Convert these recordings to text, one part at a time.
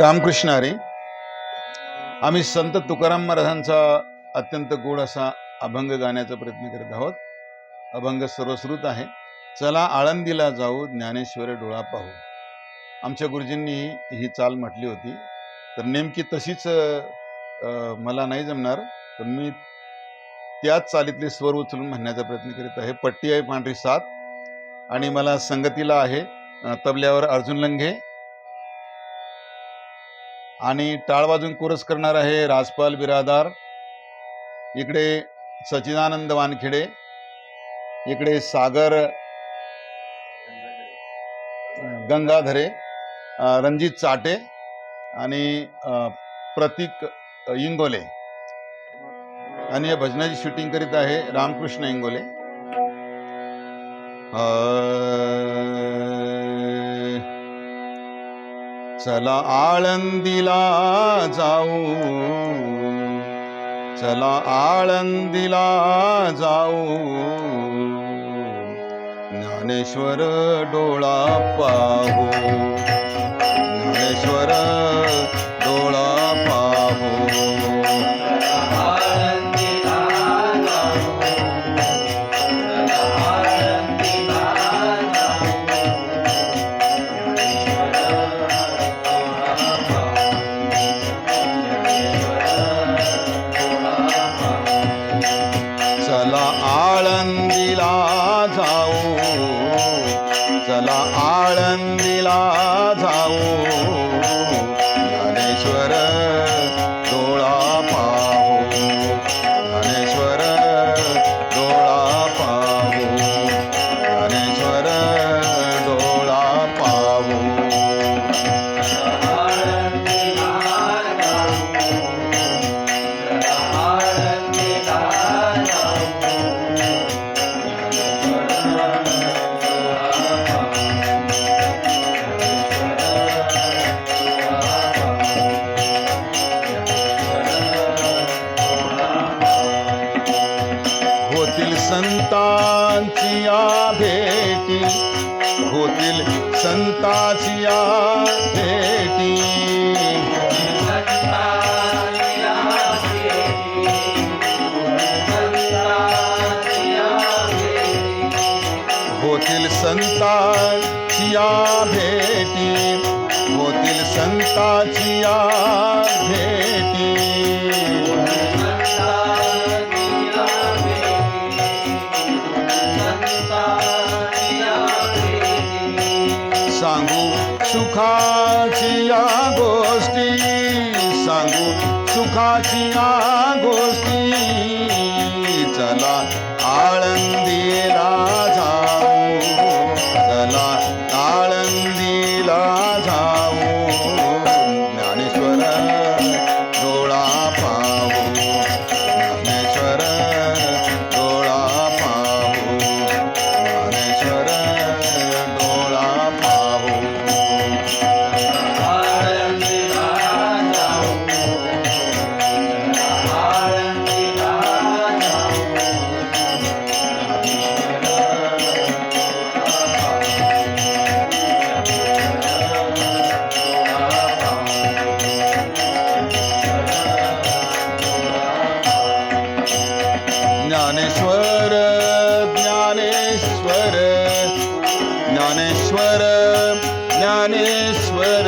रामकृष्ण हरी आम्ही संत तुकाराम महाराजांचा अत्यंत गोड असा अभंग गाण्याचा प्रयत्न करत आहोत. अभंग सर्वश्रुत आहे. चला आळंदीला जाऊ ज्ञानेश्वर डोळा पाहू. आमच्या गुरुजींनी ही चाल म्हटली होती. तर नेमकी तशीच मला नाही जमणार पण मी त्याच चालीतले स्वर उचलून म्हणण्याचा प्रयत्न करीत आहे. पट्टी आहे पांढरी सात आणि मला संगतीला आहे. तबल्यावर अर्जुन लंघे आणि टाळवाजून कोरस करणार आहे राजपाल बिरादार. इकडे सचिदानंद वानखेडे इकडे सागर गंगाधरे रणजित चाटे आणि प्रतीक इंगोले. आणि या भजनाची शूटिंग करीत आहे रामकृष्ण इंगोले. चला आळंदीला जाऊ. चला आळंदीला जाऊ. ज्ञानेश्वर डोळा पाहू. ज्ञानेश्वर संतांचिया भेटी होतील संताचिया भेटी. होतील संताचिया भेटी होतील संताचिया भेटी. सुखाची या गोष्टी सांगू. सुखाची या गोष्टी चला आळंदीला ज्ञानेश्वर ज्ञानेश्वर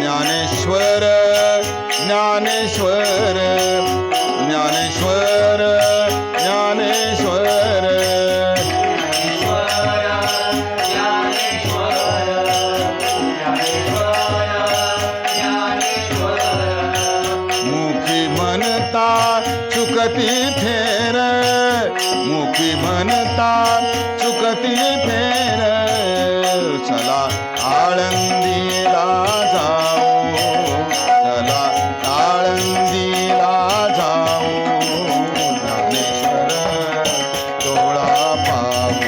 ज्ञानेश्वर ज्ञानेश्वर चुकती फेर मुखी म्हणतात चुकती फेर. चला आळंदीला जाऊ चला आळंदीला जाऊ. ज्ञानेश्वर डोळा पाहू.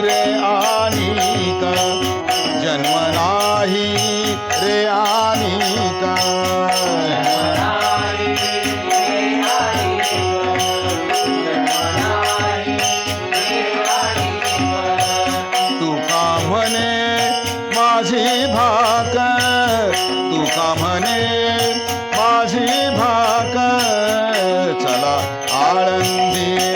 चला